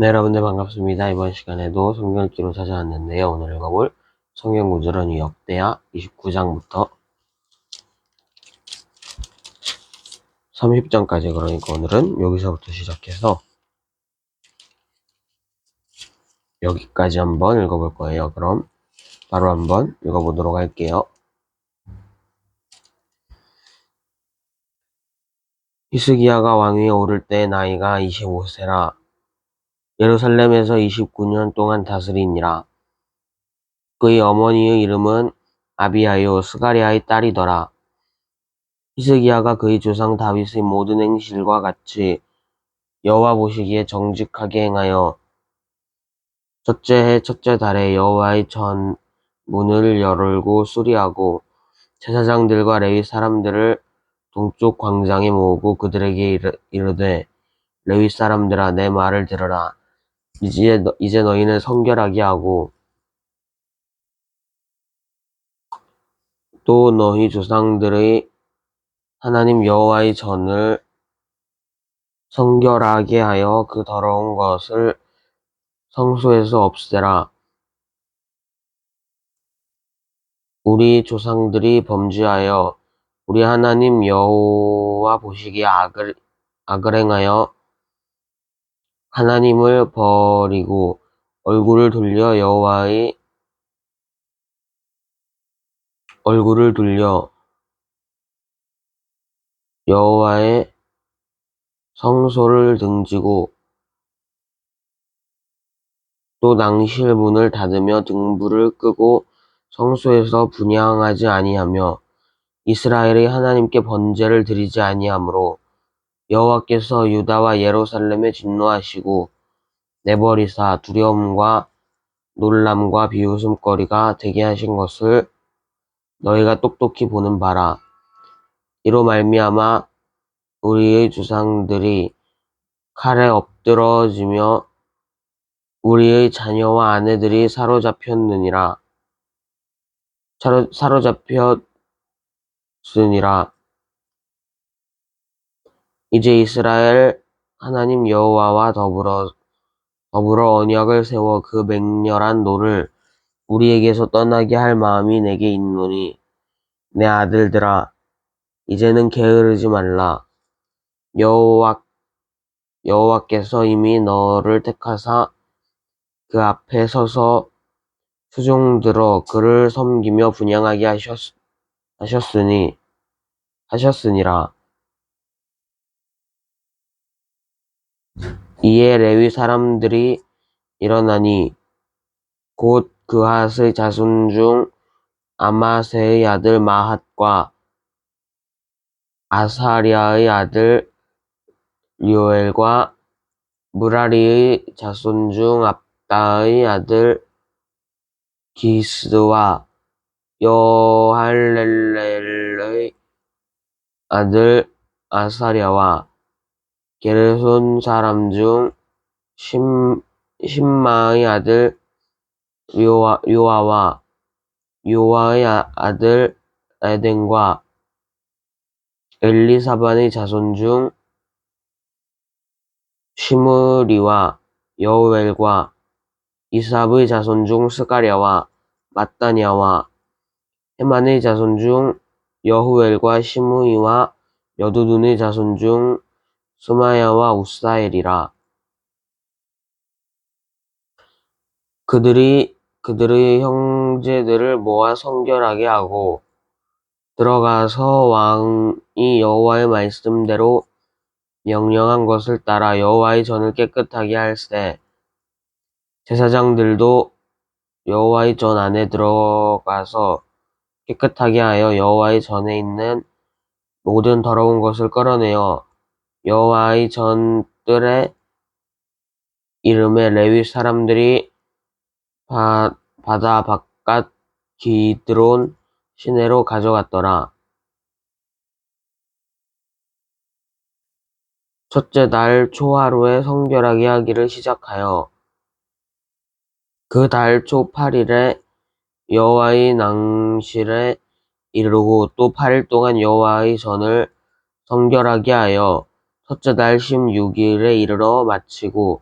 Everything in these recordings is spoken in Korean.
네, 여러분들 반갑습니다. 이번 시간에도 성경 읽기로 찾아왔는데요. 오늘 읽어볼 성경 구절은 역대하 29장부터 30장까지 그러니까 오늘은 여기서부터 시작해서 여기까지 한번 읽어볼 거예요. 그럼 바로 한번 읽어보도록 할게요. 히스기야가 왕위에 오를 때 나이가 25세라 예루살렘에서 29년 동안 다스리니라. 그의 어머니의 이름은 아비하요 스가리아의 딸이더라. 히스기야가 그의 조상 다윗의 모든 행실과 같이 여호와 보시기에 정직하게 행하여 첫째 해 첫째 달에 여호와의 전 문을 열고 수리하고 제사장들과 레위 사람들을 동쪽 광장에 모으고 그들에게 이르되 레위 사람들아 내 말을 들으라 이제, 너, 이제 너희는 성결하게 하고 또 너희 조상들의 하나님 여호와의 전을 성결하게 하여 그 더러운 것을 성소에서 없애라. 우리 조상들이 범죄하여 우리 하나님 여호와 보시기에 악을, 악을 행하여 하나님을 버리고 얼굴을 돌려 여호와의 얼굴을 돌려 여호와의 성소를 등지고 또 낭실 문을 닫으며 등불을 끄고 성소에서 분향하지 아니하며 이스라엘의 하나님께 번제를 드리지 아니하므로 여호와께서 유다와 예루살렘에 진노하시고 내버리사 두려움과 놀람과 비웃음거리가 되게 하신 것을 너희가 똑똑히 보는 바라. 이로 말미암아 우리의 조상들이 칼에 엎드러지며 우리의 자녀와 아내들이 사로잡혔느니라. 사로잡혔으니라. 이제 이스라엘 하나님 여호와와 더불어 더불어 언약을 세워 그 맹렬한 노를 우리에게서 떠나게 할 마음이 내게 있노니 내 아들들아 이제는 게으르지 말라. 여호와 여호와께서 이미 너를 택하사 그 앞에 서서 수종들어 그를 섬기며 분양하게 하셨, 하셨으니 하셨으니라 이에 레위 사람들이 일어나니 곧 그핫의 자손 중 아마세의 아들 마핫과 아사리아의 아들 류엘과 무라리의 자손 중 압다의 아들 기스와 여할렐렐의 아들 아사랴와 게르손 사람 중 심, 심마의 아들 요아, 요아와 요아의 아, 아들 에덴과 엘리사반의 자손 중 시므리와 여우엘과 이삽의 자손 중 스가랴와 마따냐와 헤만의 자손 중 여후엘과 시므이와 여두둔의 자손 중 스마야와 우사엘이라. 그들이 그들의 형제들을 모아 성결하게 하고 들어가서 왕이 여호와의 말씀대로 명령한 것을 따라 여호와의 전을 깨끗하게 할세 제사장들도 여호와의 전 안에 들어가서 깨끗하게 하여 여호와의 전에 있는 모든 더러운 것을 끌어내어 여호와의 전들의 이름에 레위 사람들이 바, 바다 바깥 기드론 시내로 가져갔더라. 첫째 달 초하루에 성결하게 하기를 시작하여 그 달 초 8일에 여호와의 낭실에 이르고 또 8일 동안 여호와의 전을 성결하게 하여 첫째 달 16일에 이르러 마치고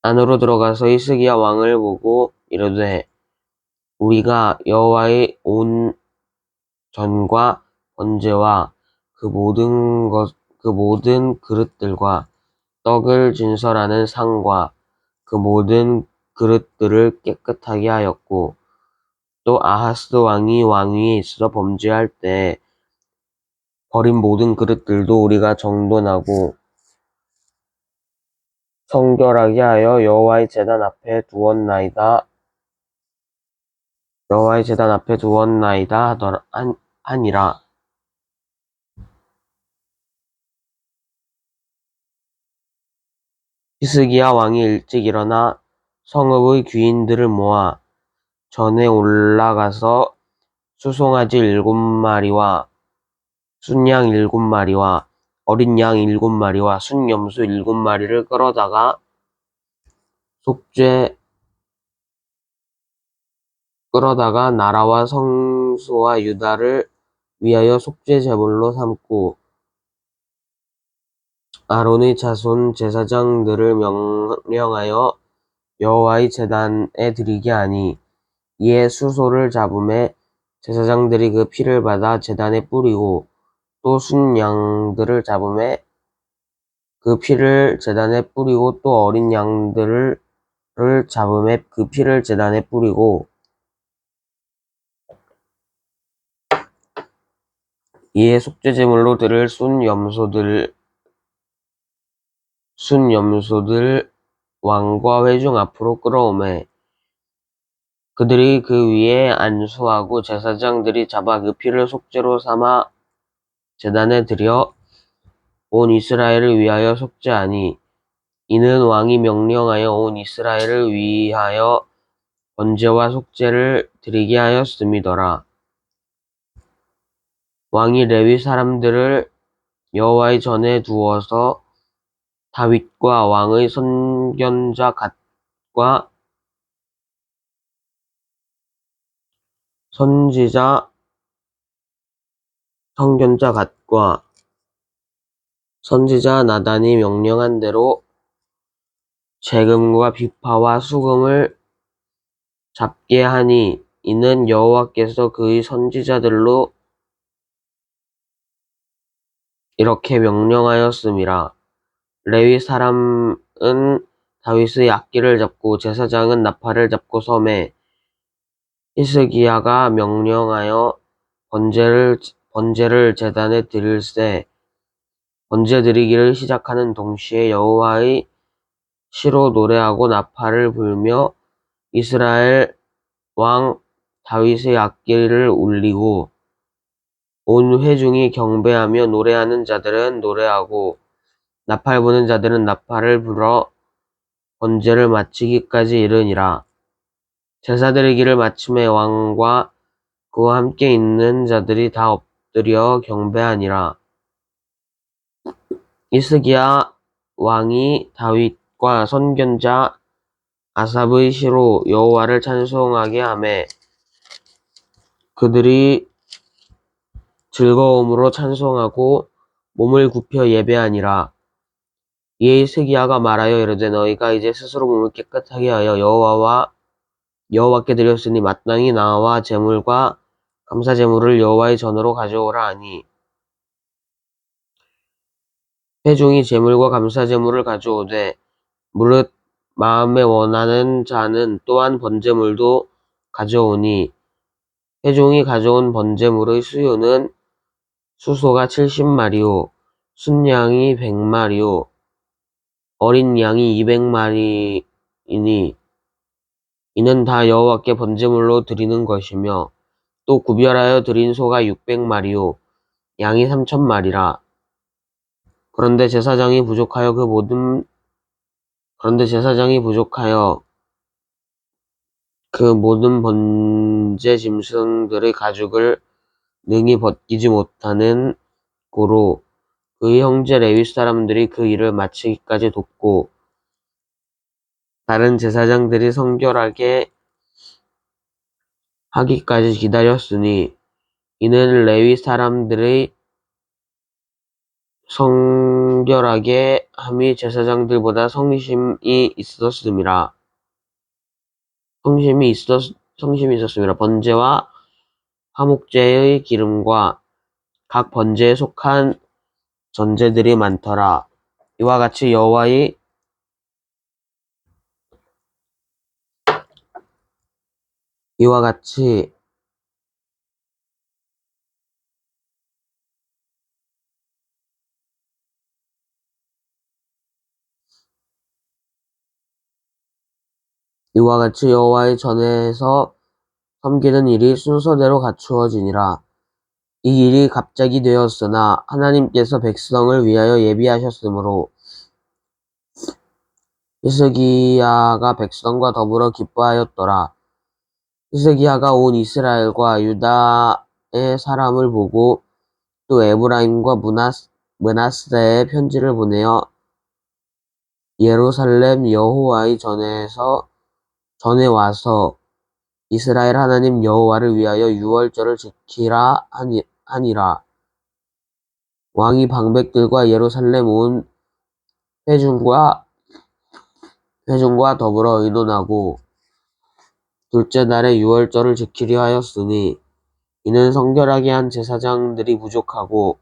안으로 들어가서 히스기야 왕을 보고 이르되 우리가 여호와의 온 전과 번제와 그 모든 것, 그 모든 그릇들과 떡을 진설하는 상과 그 모든 그릇들을 깨끗하게 하였고 또 아하스 왕이 왕위에 있어 범죄할 때 버린 모든 그릇들도 우리가 정돈하고 성결하게 하여 여호와의 제단 앞에 두었나이다. 여호와의 제단 앞에 두었나이다 하더라 한, 하니라. 히스기야 왕이 일찍 일어나 성읍의 귀인들을 모아 전에 올라가서 수송아지 일곱 마리와 순양 일곱 마리와 어린 양 일곱 마리와 순염소 일곱 마리를 끌어다가 속죄 끌어다가 나라와 성소와 유다를 위하여 속죄 제물로 삼고 아론의 자손 제사장들을 명령하여 여호와의 제단에 드리게 하니 이에 수소를 잡음에 제사장들이 그 피를 받아 제단에 뿌리고 또 순 양들을 잡음에 그 피를 제단에 뿌리고 또 어린 양들을 잡음에 그 피를 제단에 뿌리고 이에 속죄제물로 드릴 순염소들 순 염소들 왕과 회중 앞으로 끌어오매 그들이 그 위에 안수하고 제사장들이 잡아 그 피를 속죄로 삼아 제단에 들여 온 이스라엘을 위하여 속죄하니 이는 왕이 명령하여 온 이스라엘을 위하여 번제와 속죄를 드리게 하였음이더라. 왕이 레위 사람들을 여호와의 전에 두어서 다윗과 왕의 선견자 갓과 선지자 선견자 갓과 선지자 나단이 명령한 대로 재금과 비파와 수금을 잡게 하니 이는 여호와께서 그의 선지자들로 이렇게 명령하였음이라. 레위 사람은 다윗의 악기를 잡고 제사장은 나팔을 잡고 섬에 히스기야가 명령하여 번제를 번제를 제단에 드릴새 번제 드리기를 시작하는 동시에 여호와의 시로 노래하고 나팔을 불며 이스라엘 왕 다윗의 악기를 울리고 온 회중이 경배하며 노래하는 자들은 노래하고 나팔 부는 자들은 나팔을 불어 번제를 마치기까지 이르니라. 제사 드리기를 마침에 왕과 그와 함께 있는 자들이 다 엎 드려 경배하니라. 이스기야 왕이 다윗과 선견자 아삽의 시로 여호와를 찬송하게 하매 그들이 즐거움으로 찬송하고 몸을 굽혀 예배하니라. 이에 히스기야가 말하여 이르되 너희가 이제 스스로 몸을 깨끗하게 하여 여호와와 여호와께 드렸으니 마땅히 나와 제물과 감사 제물을 여호와의 전으로 가져오라 하니. 회중이 제물과 감사 제물을 가져오되 무릇 마음에 원하는 자는 또한 번제물도 가져오니. 회중이 가져온 번제물의 수요는 수소가 70마리요 순양이 100마리요 어린 양이 200마리이니. 이는 다 여호와께 번제물로 드리는 것이며 또 구별하여 드린 소가 600마리요 양이 3천마리라. 그런데 제사장이 부족하여 그 모든 그런데 제사장이 부족하여 그 모든 번제 짐승들의 가죽을 능히 벗기지 못하는 고로 그의 형제 레위 사람들이 그 일을 마치기까지 돕고 다른 제사장들이 성결하게 하기까지 기다렸으니 이는 레위 사람들의 성결하게 함이 제사장들보다 성심이 있었음이라. 성심이 있었 성심이 있었음이라. 번제와 화목제의 기름과 각 번제에 속한 전제들이 많더라. 이와 같이 여호와의 이와 같이 이와 같이 여호와의 전에서 섬기는 일이 순서대로 갖추어지니라. 이 일이 갑자기 되었으나 하나님께서 백성을 위하여 예비하셨으므로 히스기야가 백성과 더불어 기뻐하였더라. 히스기야가 온 이스라엘과 유다의 사람을 보고 또 에브라임과 므나스에 편지를 보내어 예루살렘 여호와의 전에서 전에 와서 이스라엘 하나님 여호와를 위하여 유월절을 지키라 하니, 하니라. 왕이 방백들과 예루살렘 온 회중과 회중과 더불어 의논하고 둘째 날에 유월절을 지키려 하였으니 이는 성결하게 한 제사장들이 부족하고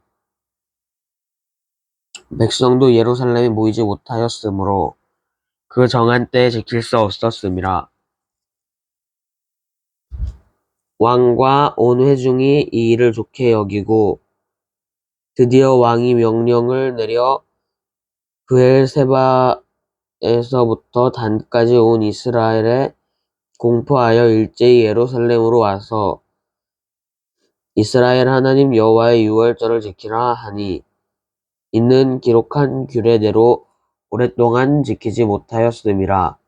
백성도 예루살렘에 모이지 못하였으므로 그 정한 때에 지킬 수 없었음이라. 왕과 온 회중이 이 일을 좋게 여기고 드디어 왕이 명령을 내려 브엘세바에서부터 단까지 온 이스라엘에 공포하여 일제히 예루살렘으로 와서 이스라엘 하나님 여호와의 유월절을 지키라 하니 이는 기록한 규례대로 오랫동안 지키지 못하였음이라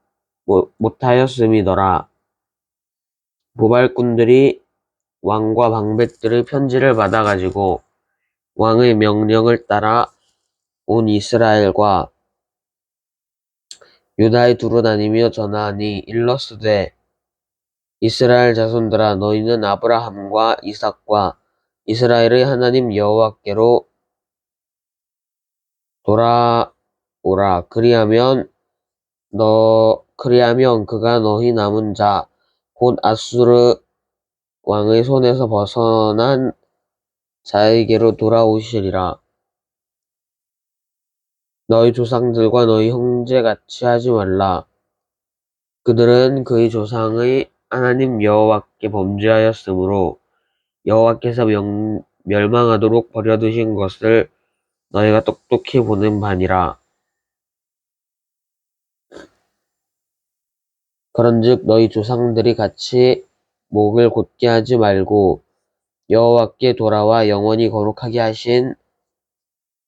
못하였음이더라. 모발꾼들이 왕과 방백들의 편지를 받아 가지고 왕의 명령을 따라 온 이스라엘과 유다에 두루 다니며 전하니 일러스되 이스라엘 자손들아 너희는 아브라함과 이삭과 이스라엘의 하나님 여호와께로 돌아오라. 그리하면 너 그리하면 그가 너희 남은 자 곧 아수르 왕의 손에서 벗어난 자에게로 돌아오시리라. 너희 조상들과 너희 형제같이 하지 말라. 그들은 그의 조상의 하나님 여호와께 범죄하였으므로 여호와께서 명, 멸망하도록 버려두신 것을 너희가 똑똑히 보는 바니라. 그런즉 너희 조상들이 같이 목을 곧게 하지 말고 여호와께 돌아와 영원히 거룩하게 하신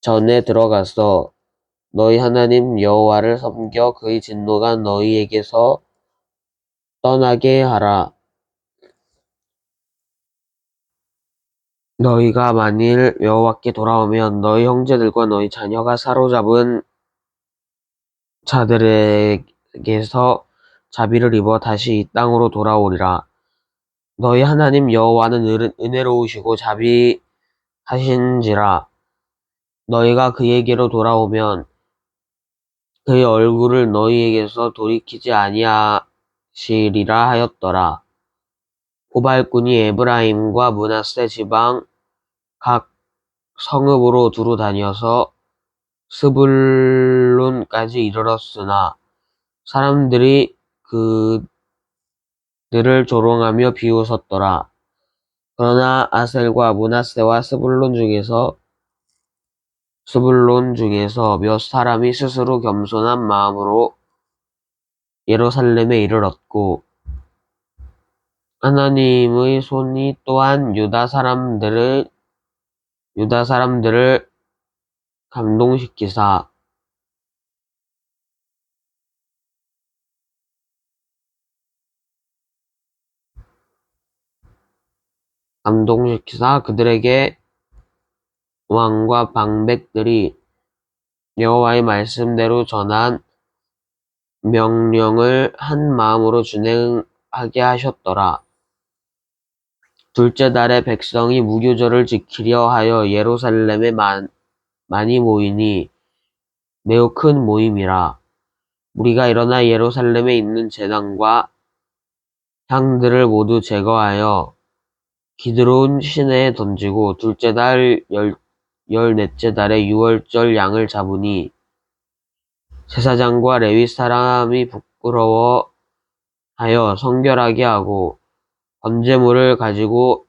전에 들어가서 너희 하나님 여호와를 섬겨 그의 진노가 너희에게서 떠나게 하라. 너희가 만일 여호와께 돌아오면 너희 형제들과 너희 자녀가 사로잡은 자들에게서 자비를 입어 다시 이 땅으로 돌아오리라. 너희 하나님 여호와는 은혜로우시고 자비하신지라. 너희가 그에게로 돌아오면 그의 얼굴을 너희에게서 돌이키지 아니하 시리라 하였더라. 고발꾼이 에브라임과 므낫세 지방 각 성읍으로 두루 다녀서 스불론까지 이르렀으나 사람들이 그들을 조롱하며 비웃었더라. 그러나 아셀과 므낫세와 스불론 중에서 스불론 중에서 몇 사람이 스스로 겸손한 마음으로 예루살렘에 이르렀고 하나님의 손이 또한 유다 사람들을 유다 사람들을 감동시키사 감동시키사 그들에게 왕과 방백들이 여호와의 말씀대로 전한 명령을 한 마음으로 준행하게 하셨더라. 둘째 달에 백성이 무교절을 지키려 하여 예루살렘에 만, 많이 모이니 매우 큰 모임이라 우리가 일어나 예루살렘에 있는 재단과 향들을 모두 제거하여 기드론 시내에 던지고 둘째 달 열, 열넷째 달에 유월절 양을 잡으니 제사장과 레위 사람이 부끄러워하여 성결하게 하고 번제물을 가지고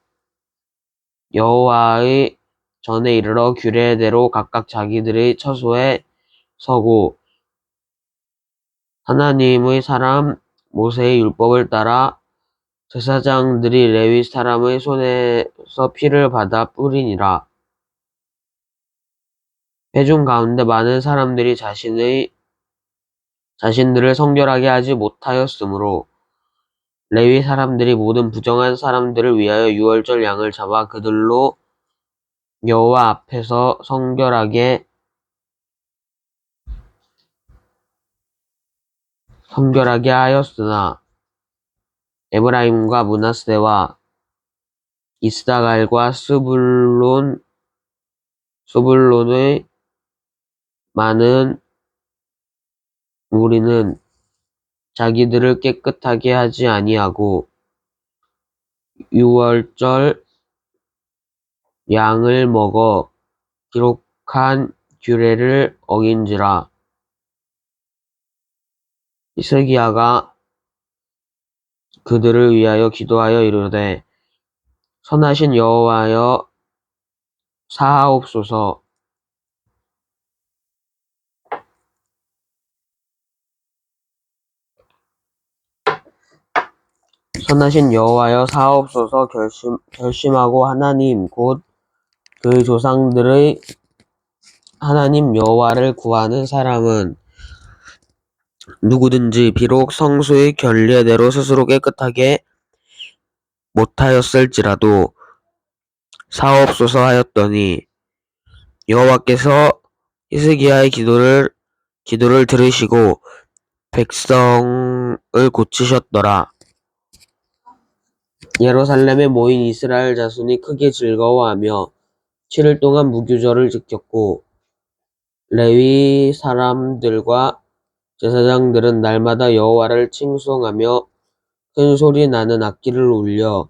여호와의 전에 이르러 규례대로 각각 자기들의 처소에 서고 하나님의 사람 모세의 율법을 따라 제사장들이 레위 사람의 손에서 피를 받아 뿌리니라. 회중 가운데 많은 사람들이 자신의 자신들을 성결하게 하지 못하였으므로 레위 사람들이 모든 부정한 사람들을 위하여 유월절 양을 잡아 그들로 여호와 앞에서 성결하게 성결하게 하였으나 에브라임과 문하세와 이스라엘과 스불론 스불론의 많은 무리는 자기들을 깨끗하게 하지 아니하고 유월절 양을 먹어 기록한 규례를 어긴지라. 히스기야가 그들을 위하여 기도하여 이르되 선하신 여호와여 사하옵소서 선하신 여호와여 사하옵소서 결심, 결심하고 하나님 곧 그의 조상들의 하나님 여호와를 구하는 사람은 누구든지 비록 성수의 결례대로 스스로 깨끗하게 못하였을지라도 사옵소서 하였더니 여호와께서 히스기야의 기도를 기도를 들으시고 백성을 고치셨더라. 예루살렘에 모인 이스라엘 자손이 크게 즐거워하며 7일 동안 무교절을 지켰고 레위 사람들과 제사장들은 날마다 여호와를 칭송하며 큰 소리 나는 악기를 울려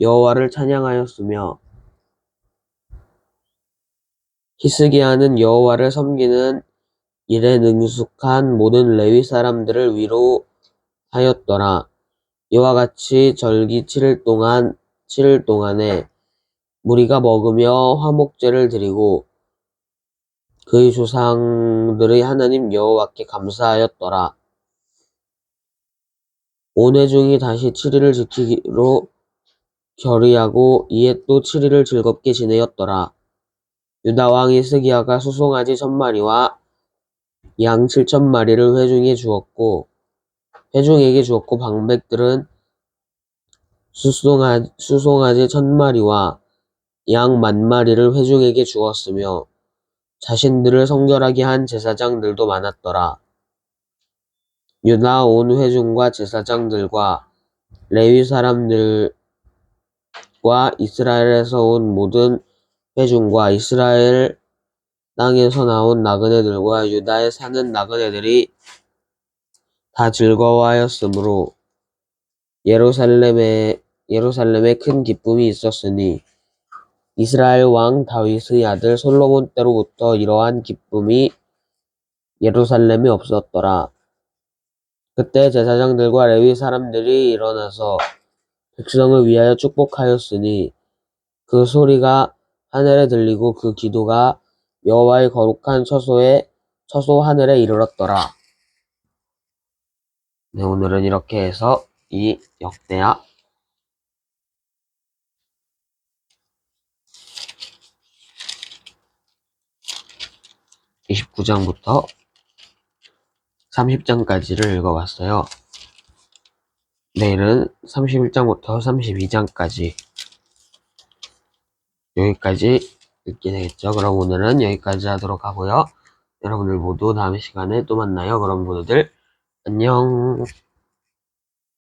여호와를 찬양하였으며 히스기야는 여호와를 섬기는 일에 능숙한 모든 레위 사람들을 위로하였더라. 이와 같이 절기 7일 동안 7일 동안에 무리가 먹으며 화목제를 드리고 그의 조상들의 하나님 여호와께 감사하였더라. 온 회중이 다시 7일을 지키기로 결의하고 이에 또 7일을 즐겁게 지내었더라. 유다 왕 히스기야가 수송아지 천마리와 양 칠천 마리를 회중에 주었고 회중에게 주었고 방백들은 수송아, 수송아지 천 마리와 양 만 마리를 회중에게 주었으며 자신들을 성결하게 한 제사장들도 많았더라. 유다 온 회중과 제사장들과 레위 사람들과 이스라엘에서 온 모든 회중과 이스라엘 땅에서 나온 나그네들과 유다에 사는 나그네들이 다 즐거워하였으므로 예루살렘에 예루살렘에 큰 기쁨이 있었으니 이스라엘 왕 다윗의 아들 솔로몬 때로부터 이러한 기쁨이 예루살렘에 없었더라. 그때 제사장들과 레위 사람들이 일어나서 백성을 위하여 축복하였으니 그 소리가 하늘에 들리고 그 기도가 여호와의 거룩한 처소에 처소 하늘에 이르렀더라. 네, 오늘은 이렇게 해서 이 역대하 29장부터 30장까지를 읽어봤어요. 내일은 31장부터 32장까지 여기까지 읽게 되겠죠. 그럼 오늘은 여기까지 하도록 하고요. 여러분들 모두 다음 시간에 또 만나요. 그럼 모두들 안녕.